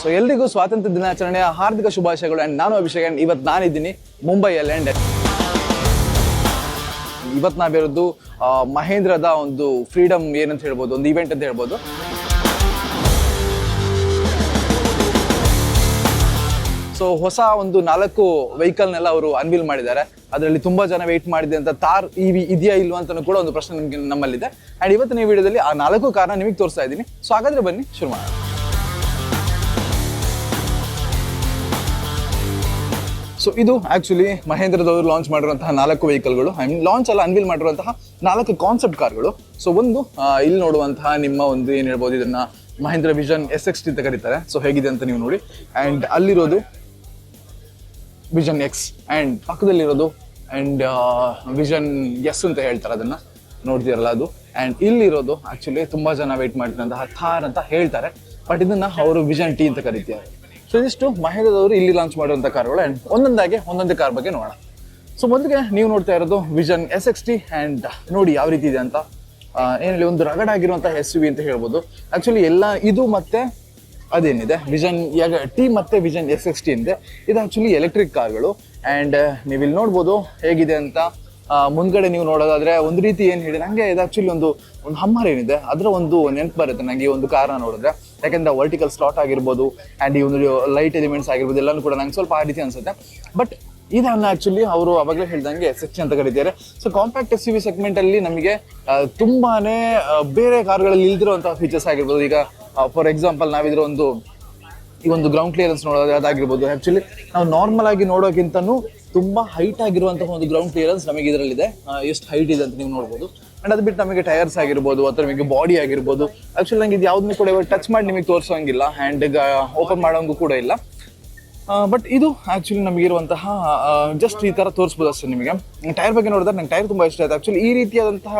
So ಎಲ್ರಿಗೂ ಸ್ವಾತಂತ್ರ್ಯ ದಿನಾಚರಣೆಯ ಹಾರ್ದಿಕ ಶುಭಾಶಯಗಳು. ಅಂಡ್ ನಾನು ಅಭಿಷೇಕ್ ಅಂಡ್ ಇವತ್ತು ನಾನಿದ್ದೀನಿ ಮುಂಬೈಯಲ್ಲಿ. ಅಂಡ್ ಇವತ್ತು ನಾವಿರೋದು ಮಹೇಂದ್ರದ ಒಂದು ಫ್ರೀಡಮ್ ಏನಂತ ಹೇಳ್ಬೋದು, ಒಂದು ಇವೆಂಟ್ ಅಂತ ಹೇಳ್ಬೋದು. ಸೊ ಹೊಸ ಒಂದು ನಾಲ್ಕು ವೆಹಿಕಲ್ನೆಲ್ಲ ಅವರು ಅನ್ವೀಲ್ ಮಾಡಿದ್ದಾರೆ. ಅದರಲ್ಲಿ ತುಂಬಾ ಜನ ವೆಯ್ಟ್ ಮಾಡಿದೆ ಅಂತ ತಾರ್ ಇವಿ ಇದೆಯಾ ಇಲ್ವಾ ಅಂತ ಕೂಡ ಒಂದು ಪ್ರಶ್ನೆ ನಮಗೆ ನಮ್ಮಲ್ಲಿದೆ. ಅಂಡ್ ಇವತ್ತಿನ ಈ ವಿಡಿಯೋದಲ್ಲಿ ಆ ನಾಲ್ಕು ಕಾರಣ ನಿಮಗೆ ತೋರಿಸ್ತಾ ಇದ್ದೀನಿ. ಸೊ ಹಾಗಾದ್ರೆ ಬನ್ನಿ, ಶುರು ಮಾಡೋಣ. ಸೊ ಇದು ಆಕ್ಚುಲಿ ಮಹೇಂದ್ರದವರು ಲಾಂಚ್ ಮಾಡಿರುವಂತಹ ನಾಲ್ಕು ವೆಹಿಕಲ್ಗಳು ಐ ಮೀನ್ ಲಾಂಚ್ ಅಲ್ಲ ಅನ್ವಿಲ್ ಮಾಡಿರುವಂತಹ ನಾಲ್ಕು ಕಾನ್ಸೆಪ್ಟ್ ಕಾರ್ಗಳು ಸೊ ಒಂದು ಇಲ್ಲಿ ನೋಡುವಂತಹ ನಿಮ್ಮ ಒಂದು ಏನು ಹೇಳ್ಬೋದು ಇದನ್ನ Mahindra vision S X T ಅಂತ ಕರೀತಾರೆ. ಸೊ ಹೇಗಿದೆ ಅಂತ ನೀವು ನೋಡಿ. ಅಂಡ್ ಅಲ್ಲಿರೋದು ವಿಷನ್ ಎಕ್ಸ್ ಅಂಡ್ ಪಕ್ಕದಲ್ಲಿರೋದು ಅಂಡ್ ವಿಷನ್ ಎಸ್ ಅಂತ ಹೇಳ್ತಾರೆ ಅದನ್ನ. ನೋಡ್ತೀರಲ್ಲ ಅದು. ಅಂಡ್ ಇಲ್ಲಿರೋದು ಆಕ್ಚುಲಿ ತುಂಬಾ ಜನ ವೇಟ್ ಮಾಡಿದಂತಹ ಥಾರ್ ಅಂತ ಹೇಳ್ತಾರೆ. ಬಟ್ ಇದನ್ನ ಅವರು ವಿಷನ್ ಟಿ ಅಂತ ಕರೀತಾರೆ. ಸೊ ಇದಿಷ್ಟು ಮಹೇಂದ್ರದವರು ಇಲ್ಲಿ ಲಾಂಚ್ ಮಾಡುವಂತ ಕಾರ್ಗಳು. ಆ್ಯಂಡ್ ಒಂದೊಂದಾಗಿ ಒಂದೊಂದೇ ಕಾರ್ ಬಗ್ಗೆ ನೋಡೋಣ. ಸೊ ಮೊದಲಿಗೆ ನೀವು ನೋಡ್ತಾ ಇರೋದು vision S X T and ನೋಡಿ ಯಾವ ರೀತಿ ಇದೆ ಅಂತ. ಏನಿಲ್ಲ ಏನ್ ಒಂದು ರಗಡ್ ಆಗಿರುವಂತಹ ಎಸ್ ಯು ವಿ ಅಂತ ಹೇಳ್ಬೋದು. ಆಕ್ಚುಲಿ ಎಲ್ಲ ಇದು ಮತ್ತೆ ಅದೇನಿದೆ? ವಿಷನ್ ಯಾಗ ಟಿ ಮತ್ತೆ ವಿಷನ್ ಎಸ್ ಎಕ್ಸ್ ಟಿ ಇದೆ ಇದು ಆಕ್ಚುಲಿ ಎಲೆಕ್ಟ್ರಿಕ್ ಕಾರ್ಗಳು ಅಂಡ್ ನೀವು ಇಲ್ಲಿ ನೋಡ್ಬೋದು ಹೇಗಿದೆ ಅಂತ. ಮುಂದ್ಗಡೆ ನೀವು ನೋಡೋದಾದ್ರೆ ಒಂದು ರೀತಿ ಏನು ಹೇಳಿ ನಂಗೆ ಇದು ಆಕ್ಚುಲಿ ಒಂದು ಒಂದು ಹಮ್ಮರ್ ಏನಿದೆ, ಅದರ ಒಂದು ನೆನಪು ಬರುತ್ತೆ ನಂಗೆ ಈ ಒಂದು ಕಾರಣ ನೋಡಿದ್ರೆ. ಯಾಕಂದ್ರೆ ವರ್ಟಿಕಲ್ ಸ್ಲಾಟ್ ಆಗಿರ್ಬೋದು ಅಂಡ್ ಈ ಒಂದು ಲೈಟ್ ಎಲಿಮೆಂಟ್ಸ್ ಆಗಿರ್ಬೋದು, ಎಲ್ಲಾನು ಕೂಡ ನಂಗೆ ಸ್ವಲ್ಪ ಆ ರೀತಿ ಅನ್ಸುತ್ತೆ. ಬಟ್ ಇದನ್ನು ಆಕ್ಚುಲಿ ಅವರು ಅವಾಗಲೇ ಹೇಳ್ದಂಗೆ ಎಕ್ಸ್ ಅಂತ ಕರೀತಾರೆ. So compact S U V segment ಅಲ್ಲಿ ನಮಗೆ ತುಂಬಾನೇ ಬೇರೆ ಕಾರ್ಗಳಲ್ಲಿ ಇಲ್ದಿರುವಂತಹ ಫೀಚರ್ಸ್ ಆಗಿರ್ಬೋದು. ಈಗ ಫಾರ್ ಎಕ್ಸಾಂಪಲ್ ನಾವಿದ್ರ ಒಂದು, ಈ ಒಂದು ಗ್ರೌಂಡ್ ಕ್ಲಿಯರೆನ್ಸ್ ನೋಡೋದು ಅದಾಗಿರ್ಬೋದು ಆಕ್ಚುಲಿ ನಾವು ನಾರ್ಮಲ್ ಆಗಿ ನೋಡೋಕ್ಕಿಂತನೂ ತುಂಬಾ ಹೈಟ್ ಆಗಿರುವಂತಹ ಒಂದು ಗ್ರೌಂಡ್ ಕ್ಲಿಯರೆನ್ಸ್ ನಮಗೆ ಇದರಲ್ಲಿದೆ. ಎಷ್ಟು ಹೈಟ್ ಇದೆ ಅಂತ ನೀವು ನೋಡ್ಬೋದು. ಅಂಡ್ ಅದು ಬಿಟ್ಟು ನಮಗೆ ಟೈರ್ಸ್ ಆಗಿರ್ಬೋದು, ಅಥವಾ ನಿಮಗೆ ಬಾಡಿ ಆಗಿರ್ಬೋದು. ಆಕ್ಚುಲಿ ನಂಗೆ ಇದು ಯಾವ್ದನ್ನು ಕೂಡ ಟಚ್ ಮಾಡಿ ನಿಮಗೆ ತೋರಿಸೋಂಗಿಲ್ಲ. ಹ್ಯಾಂಡ್ ಓಪನ್ ಮಾಡೋಂಗೂ ಕೂಡ ಇಲ್ಲ. ಬಟ್ ಇದು ಆಕ್ಚುಲಿ ನಮಗಿರುವಂತಹ ಜಸ್ಟ್ ಈ ತರ ತೋರಿಸ್ಬೋದು ಅಷ್ಟೇ ನಿಮಗೆ? ಟೈರ್ ಬಗ್ಗೆ ನೋಡಿದ್ರೆ ನಂಗೆ ಟೈರ್ ತುಂಬಾ ಇಷ್ಟ ಆಯ್ತು. ಆಕ್ಚುಲಿ ಈ ರೀತಿಯಾದಂತಹ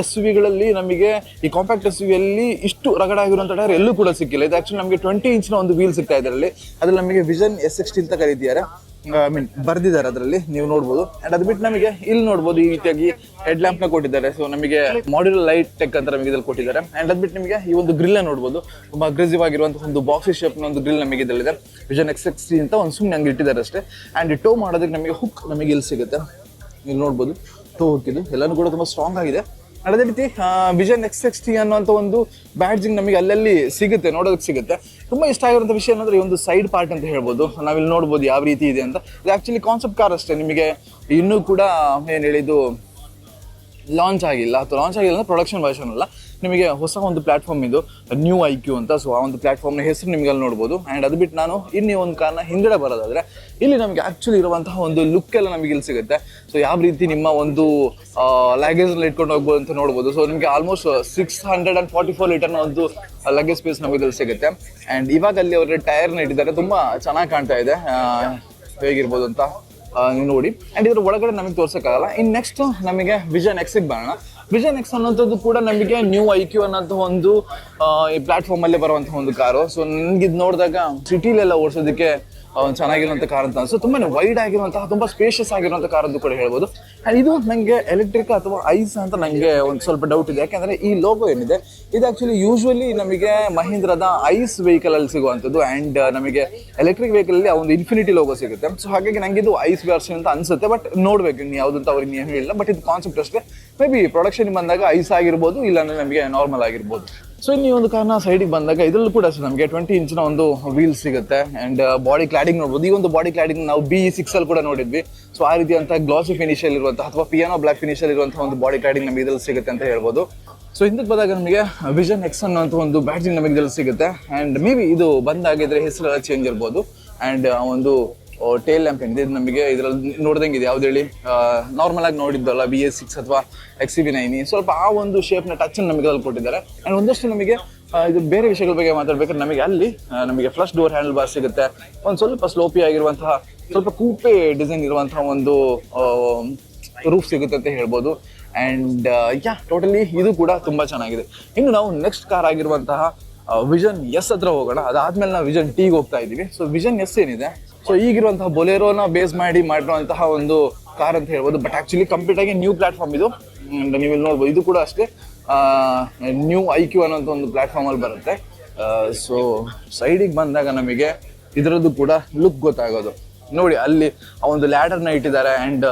ಎಸ್ ವಿಗಳಲ್ಲಿ ನಮಗೆ ಈ ಕಾಂಪ್ಯಾಕ್ಟ್ ಎಸ್ ವಿಯಲ್ಲಿ ಇಷ್ಟು ರಗಡ ರಗಡಾಗಿರುವಂಥ ಟೈರ್ ಎಲ್ಲೂ ಕೂಡ ಸಿಕ್ಕಿಲ್ಲ. ಇದು ಆಕ್ಚುಲಿ ನಮಗೆ ಟ್ವೆಂಟಿ ಇಂಚಿನ ಒಂದು ವೀಲ್ ಸಿಗ್ತಾ ಇದರಲ್ಲಿ ಅದ್ರಲ್ಲಿ. ನಮಗೆ ವಿಷನ್ ಎಸ್ ಸಿಕ್ಸ್ಟಿ ಅಂತ ಕರೀತಿದ್ದಾರೆ. ಐ ಮೀನ್ ಬರ್ದಿದ್ದಾರೆ ಅದರಲ್ಲಿ, ನೀವು ನೋಡ್ಬೋದು. ಅಂಡ್ ಅದು ಬಿಟ್ಟು ನಮಗೆ ಇಲ್ಲಿ ನೋಡ್ಬೋದು ಈ ರೀತಿಯಾಗಿ ಹೆಡ್ ಲ್ಯಾಂಪ್ನ ಕೊಟ್ಟಿದ್ದಾರೆ. ಸೊ ನಮಗೆ ಮಾಡ್ಯುಲರ್ ಲೈಟ್ ಟೆಕ್ ಅಂತ ನಮಗೆ ಇದ್ರಲ್ಲಿ ಕೊಟ್ಟಿದ್ದಾರೆ. ಅಂಡ್ ಅದ್ ಬಿಟ್ಟು ನಿಮಗೆ ಈ ಒಂದು ಗ್ರಿಲ್ ನೋಡ್ಬೋದು. ತುಂಬಾ ಅಗ್ರೆಸಿವ್ ಆಗಿರುವಂತಹ ಒಂದು ಬಾಕ್ಸಿ ಶೇಪ್ನ ಒಂದು ಗ್ರಿಲ್ ನಮಗೆ ಇದರಲ್ಲಿದೆ ವಿಷನ್ ಎಕ್ಸ್ ಎಕ್ಸ್ ಅಂತ ಒಂದು ಸುಮ್ಮನೆ ಹಂಗೆ ಇಟ್ಟಿದ್ದಾರೆ ಅಷ್ಟೇ. ಅಂಡ್ ಟೋ ಮಾಡೋದಕ್ಕೆ ನಮಗೆ ಹುಕ್ ನಮಗೆ ಇಲ್ಲಿ ಸಿಗುತ್ತೆ. ಇಲ್ಲಿ ನೋಡ್ಬೋದು. ಟೋ ಹುಕ್ ಇದು. ಎಲ್ಲಾನು ಕೂಡ ತುಂಬಾ ಸ್ಟ್ರಾಂಗ್ ಆಗಿದೆ. ಅದೇ ರೀತಿ ವಿಜನ್ ಎಕ್ಸ್ ಎಕ್ಸ್ ಟಿ ಅನ್ನುವಂಥ ಒಂದು ಬ್ಯಾಡ್ಜಿಂಗ್ ನಮಗೆ ಅಲ್ಲಲ್ಲಿ ಸಿಗುತ್ತೆ, ನೋಡೋದಕ್ಕೆ ಸಿಗುತ್ತೆ. ತುಂಬ ಇಷ್ಟ ಆಗಿರುವಂಥ ವಿಷಯ ಏನಂದ್ರೆ ಈ ಒಂದು ಸೈಡ್ ಪಾರ್ಟ್ ಅಂತ ಹೇಳ್ಬೋದು. ನಾವಿಲ್ಲಿ ನೋಡ್ಬೋದು ಯಾವ ರೀತಿ ಇದೆ ಅಂತ. ಇದು ಆ್ಯಕ್ಚುಲಿ ಕಾನ್ಸೆಪ್ಟ್ ಕಾರ್ ಅಷ್ಟೇ. ನಿಮಗೆ ಇನ್ನೂ ಕೂಡ ಏನು ಹೇಳಿದ್ದು ಲಾಂಚ್ ಆಗಿಲ್ಲ. ಅಥವಾ ಲಾಂಚ್ ಆಗಿಲ್ಲ ಅಂದ್ರೆ ಪ್ರೊಡಕ್ಷನ್ ವರ್ಷನ್ ಅಲ್ಲ. ನಿಮಗೆ ಹೊಸ ಒಂದು ಪ್ಲಾಟ್ಫಾರ್ಮ್ ಇದು ನ್ಯೂ ಐ ಕ್ಯೂ ಅಂತ. ಸೊ ಆ ಒಂದು ಪ್ಲಾಟ್ಫಾರ್ಮ್ನ ಹೆಸರು ನಿಮಗೆ ಅಲ್ಲಿ ನೋಡ್ಬೋದು. ಆ್ಯಂಡ್ ಅದು ಬಿಟ್ಟು ನಾನು ಇನ್ನೇ ಒಂದು ಕಾರಣ ಹಿಂದಡೆ ಬರೋದಾದ್ರೆ, ಇಲ್ಲಿ ನಮಗೆ ಆಕ್ಚುಲಿ ಇರುವಂತಹ ಒಂದು ಲುಕ್ ಎಲ್ಲ ನಮಗೆ ಇಲ್ಲಿ ಸಿಗುತ್ತೆ. ಸೊ ಯಾವ ರೀತಿ ನಿಮ್ಮ ಒಂದು ಲಗೇಜ್ನಲ್ಲಿ ಇಟ್ಕೊಂಡು ಹೋಗ್ಬೋದು ಅಂತ ನೋಡ್ಬೋದು. ಸೊ ನಿಮಗೆ almost six hundred and forty four ಲೀಟರ್ನ ಒಂದು ಲಗೇಜ್ ಸ್ಪೇಸ್ ನಮಗೆ ಇಲ್ಲಿ ಸಿಗುತ್ತೆ. ಆ್ಯಂಡ್ ಇವಾಗ ಅಲ್ಲಿ ಅವರ ಟೈರ್ನ ಇಟ್ಟಿದ್ದಾರೆ. ತುಂಬಾ ಚೆನ್ನಾಗಿ ಕಾಣ್ತಾ ಇದೆ. ಹೇಗಿರ್ಬೋದು ಅಂತ. ನೋಡಿ. ಆ್ಯಂಡ್ ಇದ್ರ ಒಳಗಡೆ ನಮಗೆ ತೋರ್ಸೋಕ್ಕಾಗಲ್ಲ. ಇನ್ ನೆಕ್ಸ್ಟ್ ನಮಗೆ ವಿಜನ್ ಎಕ್ಸ್ ಬರೋಣ. ವಿಜನ್ ಎಕ್ಸ್ ಅನ್ನೋಂಥದ್ದು ಕೂಡ ನಮಗೆ ನ್ಯೂ ಐ ಕ್ಯೂ ಅನ್ನೋಂಥ ಒಂದು ಈ ಪ್ಲಾಟ್ಫಾರ್ಮ್ ಬರುವಂಥ ಒಂದು ಕಾರು. ಸೊ ನನಗೆ ಇದು ನೋಡಿದಾಗ ಸಿಟಿಲೆಲ್ಲ ಓಡಿಸೋದಕ್ಕೆ ಚೆನ್ನಾಗಿರುವಂಥ ಕಾರ್ ಅಂತ ಅನ್ಸುತ್ತೆ. ತುಂಬಾ ವೈಡ್ ಆಗಿರುವಂತಹ, ತುಂಬಾ ಸ್ಪೇಷಿಯಸ್ ಆಗಿರುವಂಥ ಕಾರ್ ಅಂತ ಕೂಡ ಹೇಳ್ಬೋದು. ಇದು ನನಗೆ ಎಲೆಕ್ಟ್ರಿಕ್ ಅಥವಾ ಐಸ್ ಅಂತ ನನಗೆ ಒಂದು ಸ್ವಲ್ಪ ಡೌಟ್ ಇದೆ. ಯಾಕಂದ್ರೆ ಈ ಲೋಗೋ ಏನಿದೆ, ಇದು ಆಕ್ಚುಲಿ ಯೂಶ್ವಲಿ ನಮಗೆ ಮಹೀಂದ್ರದ ಐಸ್ ವೆಹಿಕಲ್ ಅಲ್ಲಿ ಸಿಗುವಂಥದ್ದು ಅಂಡ್ ನಮಗೆ ಎಲೆಕ್ಟ್ರಿಕ್ ವೆಹಿಕಲ್ ಅಲ್ಲಿ ಆ ಒಂದು ಇನ್ಫಿನಿಟಿ ಲೋಗೋ ಸಿಗುತ್ತೆ. ಸೊ ಹಾಗಾಗಿ ನಂಗೆ ಇದು ಐಸ್ ವರ್ಷನ್ ಅಂತ ಅನ್ಸುತ್ತೆ ಬಟ್ ನೋಡ್ಬೇಕು ಇನ್ನು ಯಾವ್ದಂತ ಅವ್ರಿಗೆ ಏನು ಹೇಳಿಲ್ಲ ಬಟ್ ಇದು ಕಾನ್ಸೆಪ್ಟ್ ಅಷ್ಟೇ. ಮೇ ಬಿ ಪ್ರೊಡಕ್ಷನ್ ಬಂದಾಗ ಐಸ್ ಆಗಿರ್ಬೋದು, ಇಲ್ಲಾಂದ್ರೆ ನಮಗೆ ನಾರ್ಮಲ್ ಆಗಿರ್ಬೋದು. ಸೊ ಇನ್ನು ಒಂದು ಕಾರ್ನ ಸೈಡಿಗೆ ಬಂದಾಗ ಇದರಲ್ಲೂ ಕೂಡ ಅಷ್ಟೇ ನಮಗೆ ಟ್ವೆಂಟಿ ಇಂಚಿನ ಒಂದು ವೀಲ್ ಸಿಗುತ್ತೆ ಅಂಡ್ ಬಾಡಿ ಕ್ಲಾಡಿಂಗ್ ನೋಡ್ಬೋದು. ಈ ಒಂದು ಬಾಡಿ ಕ್ಲಾಡಿಂಗ್ ನಾವು ಬಿ ಸಿಕ್ಸ್ ಅಲ್ಲಿ ಕೂಡ ನೋಡಿದ್ವಿ. ಸೊ ಆ ರೀತಿಯಂಥ ಗ್ಲಾಸಿ ಫಿನಿಶ್ ಅಲ್ಲಿ ಇರುವಂತಹ ಅಥವಾ ಪಿಯಾನೋ ಬ್ಲಾಕ್ ಫಿನಿಶ್ ಅಲ್ಲಿ ಇರುವಂತಹ ಒಂದು ಬಾಡಿ ಕ್ಲಾಡಿಂಗ್ ನಮಗೆ ಇದರಲ್ಲಿ ಸಿಗುತ್ತೆ ಅಂತ ಹೇಳ್ಬೋದು. ಸೊ ಹಿಂದಕ್ಕೆ ಬಂದಾಗ ನಮಗೆ ವಿಷನ್ ಎಕ್ಸ್ ಅನ್ನೋಂಥ ಒಂದು ಬ್ಯಾಟ್ರಿ ನಮಗೆ ಇದರಲ್ಲಿ ಸಿಗುತ್ತೆ. ಆ್ಯಂಡ್ ಮೇ ಬಿ ಇದು ಬಂದಾಗಿದ್ರೆ ಹೆಸರೆಲ್ಲ ಚೇಂಜ್ ಇರ್ಬೋದು. ಅಂಡ್ ಒಂದು ಟೇಲ್ ಲ್ಯಾಂಪ್ ಏನಿದೆ? ಇದು ನಮಗೆ ಇದರಲ್ಲಿ ನೋಡ್ದಂಗೆ ಇದೆ ಯಾವ್ದು ಹೇಳಿ? ನಾರ್ಮಲ್ ಆಗಿ ನೋಡಿದ್ದಲ್ಲ ಬಿ ಎಸ್ ಸಿಕ್ಸ್ ಅಥವಾ ಎಕ್ಸ್ ಬಿ ನೈನ್ ಸ್ವಲ್ಪ ಆ ಒಂದು ಶೇಪ್ನ ಟಚ್ ನಮಗೆ ಅಲ್ಲಿ ಕೊಟ್ಟಿದ್ದಾರೆ. ಅಂಡ್ ಒಂದಷ್ಟು ನಮಗೆ ಇದು ಬೇರೆ ವಿಷಯಗಳ ಬಗ್ಗೆ ಮಾತಾಡ್ಬೇಕಾದ್ರೆ ನಮಗೆ ಅಲ್ಲಿ ನಮಗೆ ಫ್ಲಶ್ ಡೋರ್ ಹ್ಯಾಂಡಲ್ ಬಾರ್ ಸಿಗುತ್ತೆ. ಒಂದು ಸ್ವಲ್ಪ ಸ್ಲೋಪಿ ಆಗಿರುವಂತಹ, ಸ್ವಲ್ಪ ಕೂಪೆ ಡಿಸೈನ್ ಇರುವಂತಹ ಒಂದು ರೂಫ್ ಸಿಗುತ್ತೆ ಅಂತ ಹೇಳ್ಬೋದು. ಅಂಡ್ ಯಾ ಟೋಟಲಿ ಇದು ಕೂಡ ತುಂಬಾ ಚೆನ್ನಾಗಿದೆ. ಇನ್ನು ನಾವು ನೆಕ್ಸ್ಟ್ ಕಾರ್ ಆಗಿರುವಂತಹ ವಿಷನ್ ಎಸ್ ಹತ್ರ ಹೋಗೋಣ. ಅದಾದ್ಮೇಲೆ ನಾವು ವಿಷನ್ ಟಿಗೆ ಹೋಗ್ತಾ ಇದೀವಿ ಸೊ ವಿಷನ್ ಎಸ್ ಏನಿದೆ? ಸೊ ಈಗಿರುವಂತಹ ಬೊಲೆರೋನ ಬೇಸ್ ಮಾಡಿ ಮಾಡಿರುವಂತಹ ಒಂದು ಕಾರ್ ಅಂತ ಹೇಳ್ಬೋದು. ಬಟ್ ಆಕ್ಚುಲಿ ಕಂಪ್ಲೀಟ್ ಆಗಿ ನ್ಯೂ ಪ್ಲಾಟ್ಫಾರ್ಮ್ ಇದು. ನೀವು ಇಲ್ಲಿ ನೋಡ್ಬೋದು, ಇದು ಕೂಡ ಅಷ್ಟೇ. ನ್ಯೂ ಐ ಕ್ಯೂ ಅನ್ನೋಂಥ ಒಂದು ಪ್ಲಾಟ್ಫಾರ್ಮ್ ಅಲ್ಲಿ ಬರುತ್ತೆ. ಸೊ ಸೈಡಿಗೆ ಬಂದಾಗ ನಮಗೆ ಇದರದ್ದು ಕೂಡ ಲುಕ್ ಗೊತ್ತಾಗೋದು. ನೋಡಿ, ಅಲ್ಲಿ ಆ ಒಂದು ಲ್ಯಾಡರ್ನ ಇಟ್ಟಿದ್ದಾರೆ ಅಂಡ್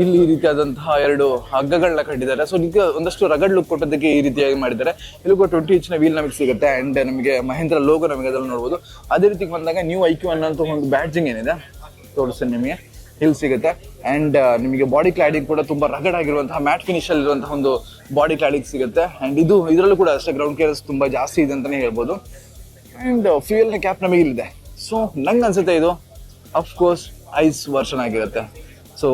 ಇಲ್ಲಿ ಈ ರೀತಿಯಾದಂತಹ ಎರಡು ಹಗ್ಗಗಳನ್ನ ಕಟ್ಟಿದ್ದಾರೆ. ಸೊ ಇದಕ್ಕೆ ಒಂದಷ್ಟು ರಗಡ್ ಲುಕ್ ಕೊಟ್ಟದಕ್ಕೆ ಈ ರೀತಿಯಾಗಿ ಮಾಡಿದ್ದಾರೆ. ಇಲ್ಲಿ ಕೂಡ ಟ್ವೆಂಟಿ ಇಂಚಿನ ವೀಲ್ ನಮಗೆ ಸಿಗುತ್ತೆ ಅಂಡ್ ನಮಗೆ ಮಹೇಂದ್ರ ಲೋಗೋ ನಮಗೆ ಅದರಲ್ಲಿ ನೋಡ್ಬೋದು. ಅದೇ ರೀತಿ ಬಂದಾಗ ನ್ಯೂ ಐ ಕ್ಯೂ ಅನ್ನೋಂಥ ಒಂದು ಬ್ಯಾಡ್ಜಿಂಗ್ ಏನಿದೆ, ತೋರಿಸ್ತೇನೆ ನಿಮಗೆ. ಇಲ್ಲಿ ಸಿಗುತ್ತೆ ಅಂಡ್ ನಿಮಗೆ ಬಾಡಿ ಕ್ಲಾಡಿಂಗ್ ಕೂಡ ತುಂಬ ರಗಡ್ ಆಗಿರುವಂತಹ ಮ್ಯಾಟ್ ಫಿನಿಶ್ ಅಲ್ಲಿರುವಂತಹ ಒಂದು ಬಾಡಿ ಕ್ಲಾಡಿಂಗ್ ಸಿಗುತ್ತೆ. ಅಂಡ್ ಇದು ಇದರಲ್ಲೂ ಕೂಡ ಅಷ್ಟೇ ಗ್ರೌಂಡ್ ಕೇರ್ಸ್ ತುಂಬಾ ಜಾಸ್ತಿ ಇದೆ ಅಂತಾನೆ ಹೇಳ್ಬೋದು. ಅಂಡ್ ಫ್ಯೂಯಲ್ ಕ್ಯಾಪ್ ನಮಗೆ ಇಲ್ಲಿದೆ. ಸೊ ನಂಗೆ ಅನ್ಸುತ್ತೆ ಇದು ಅಫ್ಕೋರ್ಸ್ ಐಸ್ ವರ್ಷನ್ ಆಗಿರುತ್ತೆ. ಸೊ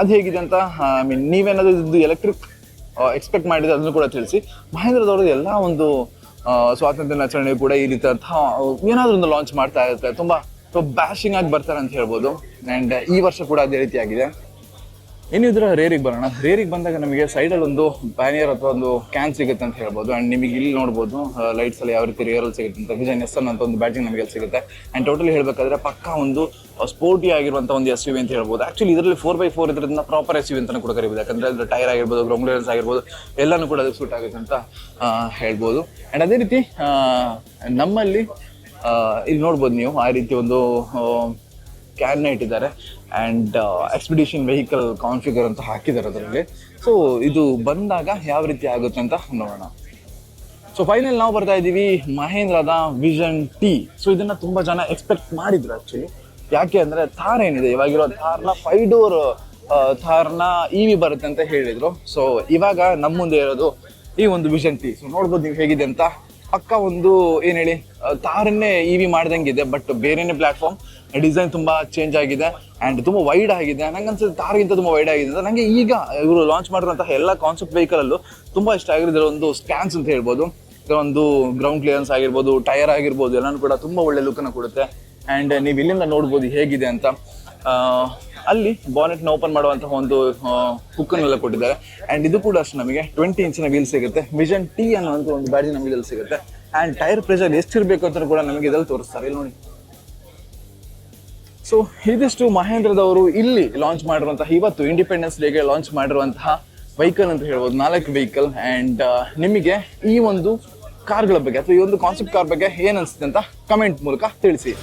ಅದು ಹೇಗಿದೆ ಅಂತ ಐ ಮೀನ್ ನೀವೇನಾದರೂ ಇದು ಎಲೆಕ್ಟ್ರಿಕ್ ಎಕ್ಸ್ಪೆಕ್ಟ್ ಮಾಡಿದ್ರೆ ಅದನ್ನು ಕೂಡ ತಿಳಿಸಿ. ಮಹೇಂದ್ರದವ್ರದ್ದು ಎಲ್ಲ ಒಂದು ಸ್ವಾತಂತ್ರ್ಯ ದಿನಾಚರಣೆ ಕೂಡ ಈ ರೀತಿಯಾದಂತಹ ಏನಾದರೂ ಒಂದು ಲಾಂಚ್ ಮಾಡ್ತಾ ಇರುತ್ತೆ. ತುಂಬ ಬ್ಯಾಶಿಂಗ್ ಆಗಿ ಬರ್ತಾರೆ ಅಂತ ಹೇಳ್ಬೋದು. ಆ್ಯಂಡ್ ಈ ವರ್ಷ ಕೂಡ ಅದೇ ರೀತಿಯಾಗಿದೆ. ಇನ್ನು ಇದರ ರೇರಿಗೆ ಬರೋಣ. ರೇರಿಗೆ ಬಂದಾಗ ನಮಗೆ ಸೈಡಲ್ಲಿ ಒಂದು ಬ್ಯಾನಿಯರ್ ಅಥವಾ ಒಂದು ಕ್ಯಾನ್ ಸಿಗುತ್ತೆ ಅಂತ ಹೇಳ್ಬೋದು. ಆ್ಯಂಡ್ ನಿಮಗೆ ಇಲ್ಲಿ ನೋಡ್ಬೋದು ಲೈಟ್ಸ್ ಎಲ್ಲ ಯಾವ ರೀತಿ ರೇರಲ್ಲಿ ಸಿಗುತ್ತೆ ಅಂತ. ವಿಜಯ್ ಎಸ್ ಅಂತ ಒಂದು ಬ್ಯಾಟಿಂಗ್ ನಮಗೆ ಸಿಗುತ್ತೆ. ಆ್ಯಂಡ್ ಟೋಟಲಿ ಹೇಳಬೇಕಾದ್ರೆ ಪಕ್ಕ ಒಂದು ಸ್ಪೋರ್ಟಿ ಆಗಿರುವಂಥ ಒಂದು ಎಸ್ ಯು ಅಂತ ಹೇಳ್ಬೋದು. ಆಕ್ಚುಲಿ ಇದರಲ್ಲಿ ಫೋರ್ ಬೈ ಫೋರ್ ಇದರಿಂದ ಪ್ರಾಪರ್ ಎಸ್ ಯು ಅಂತ ಕೂಡ ಕರಿಬೋದು. ಯಾಕಂದರೆ ಅದರ ಟೈರ್ ಆಗಿರ್ಬೋದು ಗ್ರೌಂಡ್ ಕ್ಲಿಯರೆನ್ಸ್ ಆಗಿರ್ಬೋದು, ಎಲ್ಲನೂ ಕೂಡ ಅದಕ್ಕೆ ಸೂಟ್ ಆಗುತ್ತೆ ಅಂತ ಹೇಳ್ಬೋದು. ಆ್ಯಂಡ್ ಅದೇ ರೀತಿ ನಮ್ಮಲ್ಲಿ ಇಲ್ಲಿ ನೋಡ್ಬೋದು ನೀವು ಆ ರೀತಿ ಒಂದು ಕ್ಯಾನ್ನ ಇಟ್ಟಿದ್ದಾರೆ ಆ್ಯಂಡ್ ಎಕ್ಸ್ಪಿಡಿಷನ್ ವೆಹಿಕಲ್ ಕಾನ್ಫಿಗರ್ ಅಂತ ಹಾಕಿದ್ದಾರೆ ಅದರಲ್ಲಿ. ಸೊ ಇದು ಬಂದಾಗ ಯಾವ ರೀತಿ ಆಗುತ್ತೆ ಅಂತ ನೋಡೋಣ. ಸೊ ಫೈನಲ್ ನಾವು ಬರ್ತಾ ಇದ್ದೀವಿ ಮಹೇಂದ್ರದ ವಿಷನ್ ಟಿ ಸೊ ಇದನ್ನ ತುಂಬಾ ಜನ ಎಕ್ಸ್ಪೆಕ್ಟ್ ಮಾಡಿದ್ರು ಆ್ಯಕ್ಚುಲಿ ಯಾಕೆ ಅಂದ್ರೆ ಥಾರ್ ಏನಿದೆ? ಇವಾಗಿರೋ ಥಾರ್ನ ಫೈವ್ ಡೋರ್ ಥಾರ್ನ ಇ ವಿ ಬರುತ್ತೆ ಅಂತ ಹೇಳಿದ್ರು. ಸೊ ಇವಾಗ ನಮ್ಮ ಮುಂದೆ ಇರೋದು ಈ ಒಂದು ವಿಷನ್ ಟಿ ಸೊ ನೋಡ್ಬೋದು ನೀವು ಹೇಗಿದೆ ಅಂತ. ಪಕ್ಕ ಒಂದು ಏನ್ ಹೇಳಿ? ಥಾರನ್ನೇ ಇ ವಿ ಮಾಡ್ದಂಗಿದೆ ಬಟ್ ಬೇರೆನೇ ಪ್ಲಾಟ್ಫಾರ್ಮ್ ಡಿಸೈನ್ ತುಂಬ ಚೇಂಜ್ ಆಗಿದೆ ಆ್ಯಂಡ್ ತುಂಬ ವೈಡ್ ಆಗಿದೆ. ನಂಗೆ ಅನ್ಸುತ್ತೆ ತಾರಿಗಿಂತ ತುಂಬ ವೈಡ್ ಆಗಿದೆ ಅಂತ. ನನಗೆ ಈಗ ಇವರು ಲಾಂಚ್ ಮಾಡಿರುವಂತಹ ಎಲ್ಲ ಕಾನ್ಸೆಪ್ಟ್ ವೆಹಿಕಲಲ್ಲೂ ತುಂಬ ಇಷ್ಟ ಆಗಿರೋದ್ರ ಒಂದು ಸ್ಕ್ಯಾನ್ಸ್ ಅಂತ ಹೇಳ್ಬೋದು. ಒಂದು ಗ್ರೌಂಡ್ ಕ್ಲಿಯರೆನ್ಸ್ ಆಗಿರ್ಬೋದು ಟೈರ್ ಆಗಿರ್ಬೋದು, ಎಲ್ಲನೂ ಕೂಡ ತುಂಬ ಒಳ್ಳೆ ಲುಕ್ಕನ್ನು ಕೊಡುತ್ತೆ. ಆ್ಯಂಡ್ ನೀವು ಇಲ್ಲಿಂದ ನೋಡ್ಬೋದು ಹೇಗಿದೆ ಅಂತ. ಅಲ್ಲಿ ಬಾನೆಟ್ನ ಓಪನ್ ಮಾಡುವಂತಹ ಒಂದು ಹುಕ್ಕನ್ನೆಲ್ಲ ಕೊಟ್ಟಿದ್ದಾರೆ. ಆ್ಯಂಡ್ ಇದು ಕೂಡ ಅಷ್ಟು ನಮಗೆ ಟ್ವೆಂಟಿ ಇಂಚಿನ ವೀಲ್ ಸಿಗುತ್ತೆ. ವಿಷನ್ ಟಿ ಅನ್ನುವಂಥ ಒಂದು ಬ್ಯಾಡಿ ನಮಗೆ ಇಲ್ಲಿ ಸಿಗುತ್ತೆ. ಅಂಡ್ ಟೈರ್ ಪ್ರೆಷರ್ ಎಷ್ಟಿರಬೇಕು ಅಂತ ಕೂಡ ನಮಗೆ ಇದರಲ್ಲಿ ತೋರಿಸ್ತಾರೆ. ಇಲ್ಲಿ ನೋಡಿ. ಸೊ ಇದಿಷ್ಟು ಮಹೇಂದ್ರದವರು ಇಲ್ಲಿ ಲಾಂಚ್ ಮಾಡಿರುವಂತಹ, ಇವತ್ತು ಇಂಡಿಪೆಂಡೆನ್ಸ್ ಡೇಗೆ ಲಾಂಚ್ ಮಾಡಿರುವಂತಹ ವೆಹಿಕಲ್ ಅಂತ ಹೇಳ್ಬೋದು. ನಾಲ್ಕು ವೆಹಿಕಲ್ ಅಂಡ್ ನಿಮಗೆ ಈ ಒಂದು ಕಾರ್ಗಳ ಬಗ್ಗೆ, ಅಥವಾ ಈ ಒಂದು ಕಾನ್ಸೆಪ್ಟ್ ಕಾರ್ ಬಗ್ಗೆ ಏನು ಅನ್ಸುತ್ತೆ ಅಂತ ಕಮೆಂಟ್ ಮೂಲಕ ತಿಳಿಸಿ.